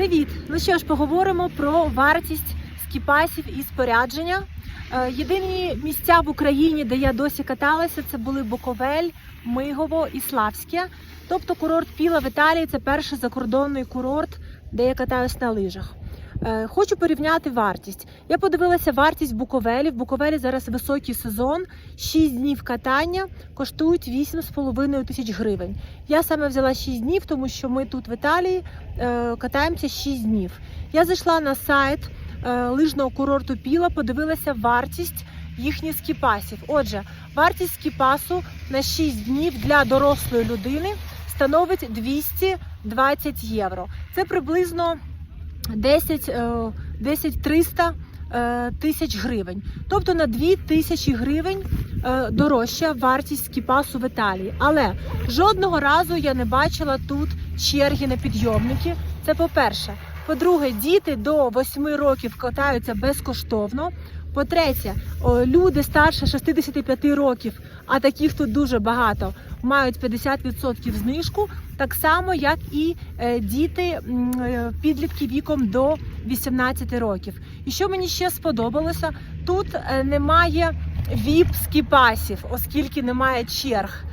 Привіт! Ну що ж, поговоримо про вартість скіпасів і спорядження. Е, Єдині місця в Україні, де я досі каталася, це були Буковель, Мигово і Славське. Тобто курорт Піла в Італії це перший закордонний курорт, де я катаюсь на лижах. Е, Хочу порівняти вартість. Я подивилася вартість в Буковелі. В Буковелі зараз високий сезон. 6 днів катання коштують 8,5 тисяч гривень. Я саме взяла 6 днів, тому що ми тут в Італії е, катаємося 6 днів. Я зайшла на сайт е, лижного курорту Піла, подивилася вартість їхніх скіпасів. Отже, вартість скіпасу на 6 днів для дорослої людини становить 220 євро. Це приблизно 10, е, 10 300 е, тисяч гривень. Тобто на 2 тисячі гривень е, дорожча вартість скіпасу в Італії. Але жодного разу я не бачила тут черги на підйомники. Це по-перше. По-друге, діти до 8 років катаються безкоштовно. По-третє, люди старше 65 років, а таких тут дуже багато, мають 50% знижку, так само як і е, діти е, підлітки віком до 18 років. І що мені ще сподобалося, тут е, немає віп скіпасів, оскільки немає черг.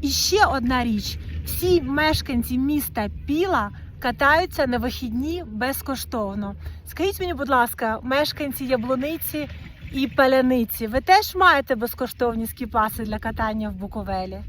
І ще одна річ: всі мешканці міста Піла катаються на вихідні безкоштовно. Скажіть мені, будь ласка, мешканці Яблуниці і Паляниці, ви теж маєте безкоштовні скіпаси для катання в Буковелі?